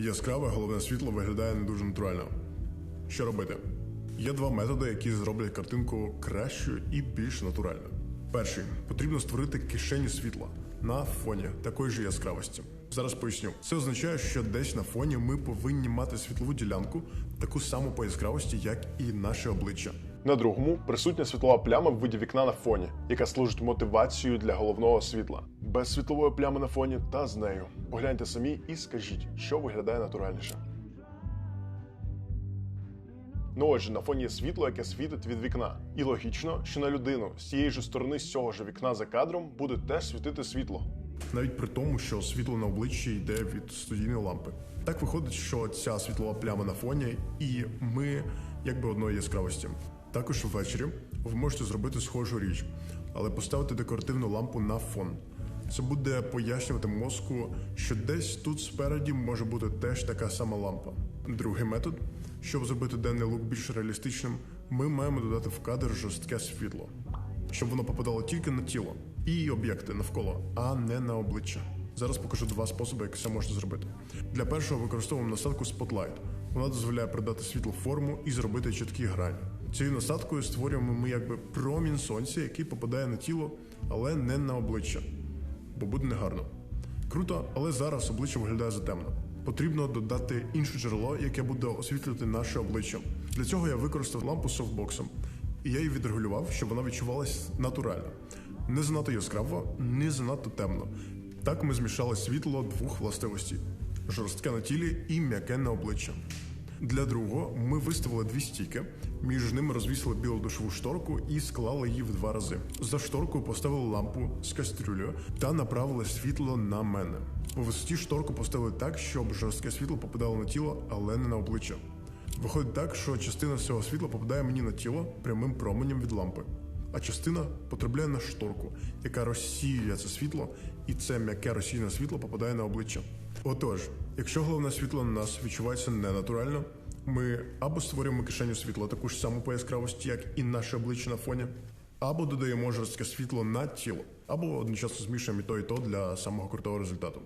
Яскраве головне світло виглядає не дуже натурально. Що робити? Є два методи, які зроблять картинку кращою і більш натуральною. Перший потрібно створити кишеню світла на фоні такої ж яскравості. Зараз поясню. Це означає, що десь на фоні ми повинні мати світлову ділянку таку саму по яскравості, як і наше обличчя. На другому присутня світлова пляма в виді вікна на фоні, яка служить мотивацією для головного світла. Без світлової плями на фоні та з нею. Погляньте самі і скажіть, що виглядає натуральніше. Ну отже, на фоні є світло, яке світить від вікна. І логічно, що на людину з цієї ж сторони з цього ж вікна за кадром буде теж світити світло. навіть при тому, що світло на обличчі йде від студійної лампи. Так виходить, що ця світлова пляма на фоні, і ми якби одної яскравості. Також ввечері ви можете зробити схожу річ, але поставити декоративну лампу на фон. Це буде пояснювати мозку, що десь тут спереді може бути теж така сама лампа. Другий метод, щоб зробити денний лук більш реалістичним, ми маємо додати в кадр жорстке світло щоб воно попадало тільки на тіло і об'єкти навколо, а не на обличчя. Зараз покажу два способи, як це можна зробити. Для першого використовуємо насадку Spotlight. Вона дозволяє придати світлу форму і зробити чіткі грані. Цією насадкою створюємо ми якби промінь сонця, який попадає на тіло, але не на обличчя, бо буде негарно. Круто, але зараз обличчя виглядає затемно. Потрібно додати інше джерело, яке буде освітлювати наше обличчя. Для цього я використав лампу з софтбоксом, і я її відрегулював, щоб вона відчувалась натурально. Не занадто яскраво, не занадто темно. Так ми змішали світло двох властивостей: жорстке на тілі і м'яке на обличчя. Для другого ми виставили дві стійки, між ними розвісили білу душову шторку і склали її в два рази. За шторкою поставили лампу з кастрюлею та направили світло на мене. По висоті шторку поставили так, щоб жорстке світло попадало на тіло, але не на обличчя. Виходить так, що частина цього світла попадає мені на тіло прямим променем від лампи, а частина потрапляє на шторку, яка розсіює це світло, і це м'яке розсіяне світло попадає на обличчя. Отож, якщо головне світло на нас відчувається ненатурально, ми або створюємо кишеню світла таку ж саму по яскравості, як і наше обличчя на фоні, або додаємо жорстке світло на тіло, або одночасно змішуємо і то, і то для самого крутого результату.